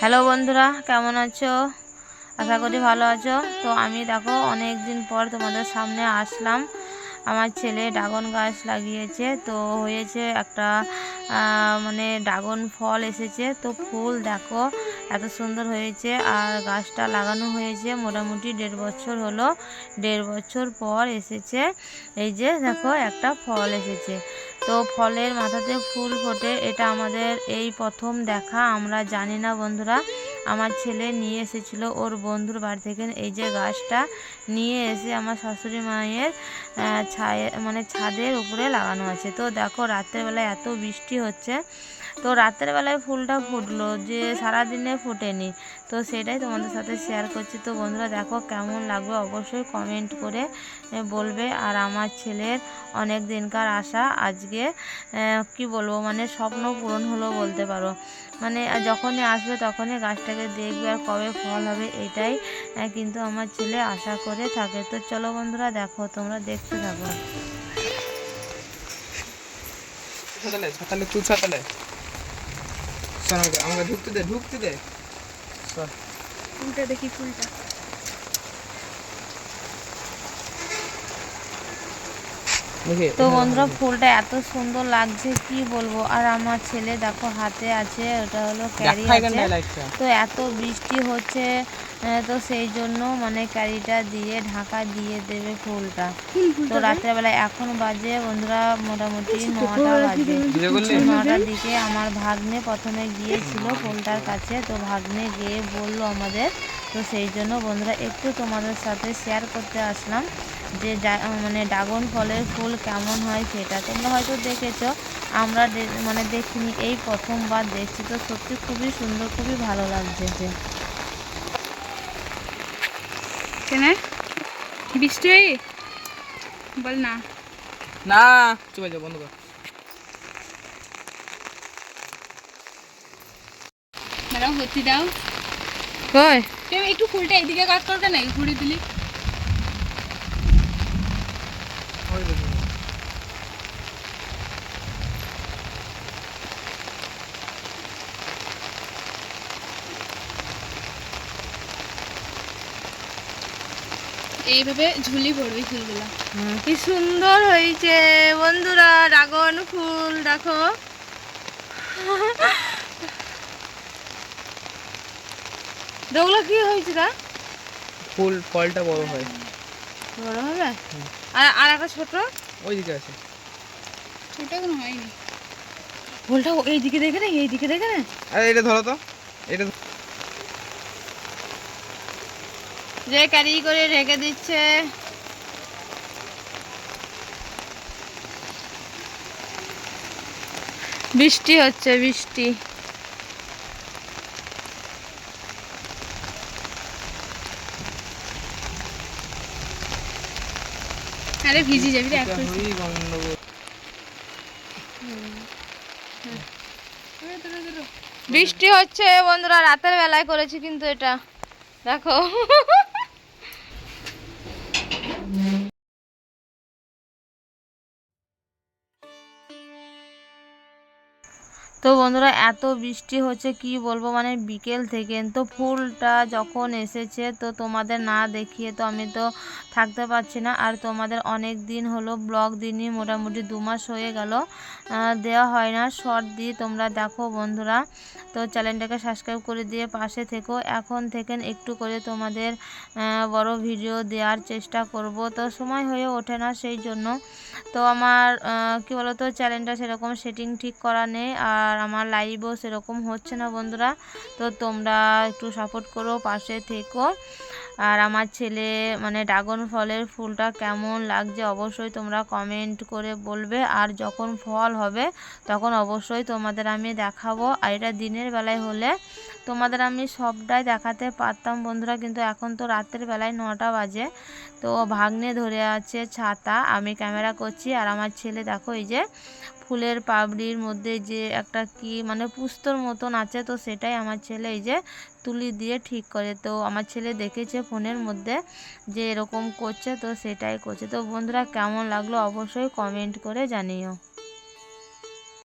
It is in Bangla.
হ্যালো বন্ধুরা, কেমন আছো? আশা করি ভালো আছো। তো আমি দেখো অনেক দিন পর তোমাদের সামনে আসলাম। আমার ছেলে ড্রাগন গাছ লাগিয়েছে, তো হয়েছে একটা মানে ড্রাগন ফল এসেছে। তো ফুল দেখো এত সুন্দর হয়েছে আর গাছটা লাগানো হয়েছে মোটামুটি দেড় বছর হলো। দেড় বছর পর এসেছে। এই যে দেখো, একটা ফল এসেছে। তো ফলের মাথাতে ফুল ফোটে, এটা আমাদের এই প্রথম দেখা, আমরা জানি না বন্ধুরা। আমার ছেলে নিয়ে এসেছিল, ওর বন্ধুর বাড়ি থেকে এই যে গাছটা নিয়ে এসে আমার শাশুড়ি মায়ের ছায়ে মানে ছাদের উপরে লাগানো আছে। তো দেখো রাতের বেলায় এত বৃষ্টি হচ্ছে। তো রাতের বেলায় ফুলটা ফুটলো যে সারাদিনে ফোটেনি। তো সেটাই তোমাদের সাথে শেয়ার করছি। তো বন্ধুরা, দেখো কেমন লাগবে অবশ্যই কমেন্ট করে বলবে। আর আমার ছেলের অনেক দিনকার আশা, আজকে কি বলব মানে স্বপ্ন পূরণ হলো বলতে পারো। মানে যখনই আসবে তখনই গাছটাকে দেখবে আর কবে ফল হবে এটাই কিন্তু আমার ছেলে আশা করে থাকে। তো চলো বন্ধুরা, দেখো, তোমরা দেখতে থাকো। ছাতালে ছাতালে তুই ছাতালে আমাকে ঢুকতে দে ঢুকতে দে। দেখি ফুলটা। তো বন্ধুরা ফুলটা এত সুন্দর লাগছে কি বলব? আর আমার ছেলে দেখো হাতে আছে ওটা হলো ক্যারি আছে। তো এত বৃষ্টি হচ্ছে তো সেই জন্য মানে ক্যারিটা দিয়ে ঢাকা দিয়ে দেবে ফুলটা। তো রাতের বেলা এখন বাজে বন্ধুরা মোটামুটি নটা বাজে। নটার দিকে আমার ভাগ্নে প্রথমে গিয়েছিল ফুলটার কাছে তো ভাগ্নে গিয়ে বলল আমাদের। তো সেই জন্য বন্ধুরা একটু তোমাদের সাথে শেয়ার করতে আসলাম। যে মানে ড্রাগন ফলের ফুল কেমন হয় সেটা তোমরা হয়তো দেখেছ। আমরা মানে দেখিনি এই প্রথমবার দেখছি। তো সত্যি খুবই সুন্দর খুবই ভালো লাগছে কেন? বৃষ্টি বল না। না চুপ যা বন্ধ কর। দাঁড়াও দাও। কই? তুমি একটু ফুলটা এদিকে কাট করবে না ঘুরে দিলি ওই দেখো এইভাবে ঝুলি পড়বে ফুলগুলো কি সুন্দর হয়েছে। বন্ধুরা ড্রাগন ফুল দেখো। ওগুলো কি হয়েছে ফুল ফলটা বড় হয়। বড় হবে? আর আর একটা ছোট? ওই দিকে আছে ছোট কোনো হয়নি। ফুলটা এই দিকে দেখে না এই দিকে দেখে না। আরে এটা ধরো তো। এটা যে ক্যারি করে রেখে দিচ্ছে। বৃষ্টি হচ্ছে বৃষ্টি। আরে ভিজে যাবি রে বৃষ্টি হচ্ছে বন্ধুরা রাতের বেলায় করেছি কিন্তু এটা। দেখো। তো বন্ধুরা, এত বৃষ্টি হচ্ছে, কি বলব? মানে বিকেল থেকে তো ফুলটা যখন এসেছে, তো তোমাদের না দেখিয়ে তো আমি তো থাকতে পারছি না। আর তোমাদের অনেক দিন হলো ব্লগ দিনই মোটামুটি দু মাস হয়ে গেল। দেওয়া হয় না, শর্ট দিয়ে তোমরা দেখো বন্ধুরা। তো চ্যানেলটাকে সাবস্ক্রাইব করে দিয়ে পাশে থেকো। এখন থেকে একটু করে তোমাদের বড় ভিডিও দেওয়ার চেষ্টা করব। তো সময় হয়ে ওঠে না সেই জন্য। তো আমার কি বলতো? চ্যানেলটা সেরকম সেটিং ঠিক করা নেই। আর আমার লাইভও সেরকম হচ্ছে না বন্ধুরা। তো তোমরা একটু সাপোর্ট করো, পাশে থেকো। আর আমার ছেলে মানে ড্রাগন ফলের ফুলটা কেমন লাগছে অবশ্যই তোমরা কমেন্ট করে বলবে। আর যখন ফল হবে, তখন অবশ্যই তোমাদের আমি দেখাবো। আর এটা দিনের বেলায় হলে তোমাদের আমি সবটাই দেখাতে পারতাম, বন্ধুরা। কিন্তু এখন তো রাতের বেলায় নটা বাজে। তো ভাগ্নে ধরে আছে ছাতা, আমি ক্যামেরা করছি। আর আমার ছেলে, দেখো, এই যে ফুলের পাবড়ির মধ্যে যে একটা কি মানে পুস্তর মতন আছে, তো সেটাই আমার ছেলে এই যে তুলি দিয়ে ঠিক করে। তো আমার ছেলে দেখেছে ফোনের মধ্যে যে এরকম করছে, তো সেটাই করছে। তো বন্ধুরা, কেমন লাগল অবশ্যই কমেন্ট করে জানিও।